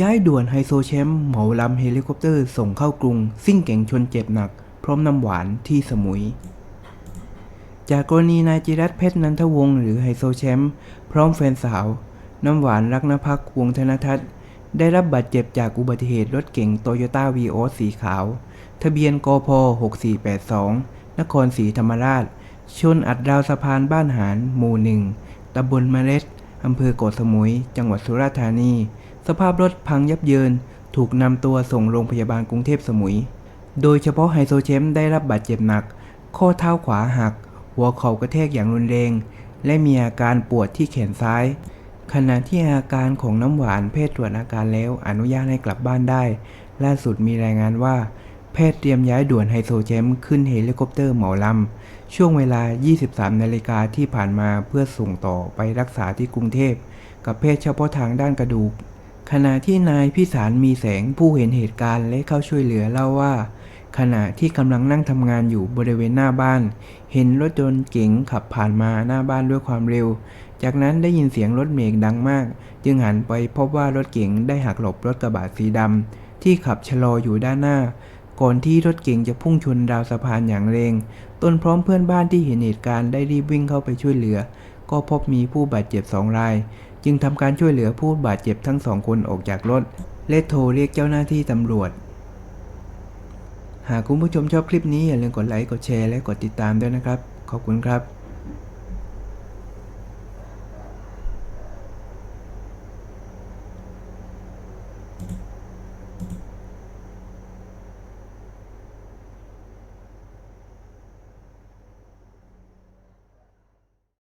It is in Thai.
ย้ายด่วนไฮโซแชมป์เหมาลำเฮลิคอปเตอร์ส่งเข้ากรุง ซิ่งเก่งชนเจ็บหนัก พร้อมน้ำหวานที่สมุย จากกรณีนายจิรัตเพชรนันทวงศ์หรือไฮโซแชมป์พร้อมแฟนสาว น้ำหวานรักนภักวงธนทัศน์ได้รับบาดเจ็บจากอุบัติเหตุรถเก๋งโตโยต้าวีโอสีขาว ทะเบียนกพ6482 นครศรีธรรมราช ชนอัดราวสะพานบ้านหารหมู่หนึ่งตำบลเมล็ดอำเภอโกดสมุย จังหวัดสุราษฎร์ธานี สภาพรถพังยับเยิน ถูกนำตัวส่งโรงพยาบาลกรุงเทพสมุย โดยเฉพาะไฮโซเชมได้รับบาดเจ็บหนัก ข้อเท้าขวาหัก หัวเข่ากระแทกอย่างรุนแรง และมีอาการปวดที่แขนซ้าย ขณะที่อาการของน้ำหวานแพทย์ตรวจอาการแล้วอนุญาตให้กลับบ้านได้ ล่าสุดมีรายงานว่า แพทย์เตรียมย้ายด่วนไฮโซแชมขึ้นเฮลิคอปเตอร์เหมาลำช่วงเวลา 23 นาฬิกาที่ผ่านมาเพื่อส่งต่อไปรักษาที่กรุงเทพกับแพทย์เฉพาะทางด้านกระดูก ขณะที่นายพิสารมีแสงผู้เห็นเหตุการณ์และเข้าช่วยเหลือเล่าว่า ขณะที่กำลังนั่งทำงานอยู่บริเวณหน้าบ้าน เห็นรถยนต์เก๋งขับผ่านมาหน้าบ้านด้วยความเร็ว จากนั้นได้ยินเสียงรถเมกดังมาก จึงหันไปพบว่ารถเก๋งได้หักหลบรถกระบะสีดำที่ขับชะลออยู่ด้านหน้า ก่อนที่รถเก๋งจะพุ่งชนราวสะพานอย่างแรงตนพร้อมเพื่อนบ้านที่เห็นเหตุการณ์ได้รีบวิ่งเข้าไปช่วยเหลือ ก็พบมีผู้บาดเจ็บสองราย จึงทำการช่วยเหลือผู้บาดเจ็บทั้งสองคนออกจากรถ และโทรเรียกเจ้าหน้าที่ตำรวจ หากคุณผู้ชมชอบคลิปนี้อย่าลืมกดไลค์ กดแชร์ และกดติดตามด้วยนะครับ ขอบคุณครับ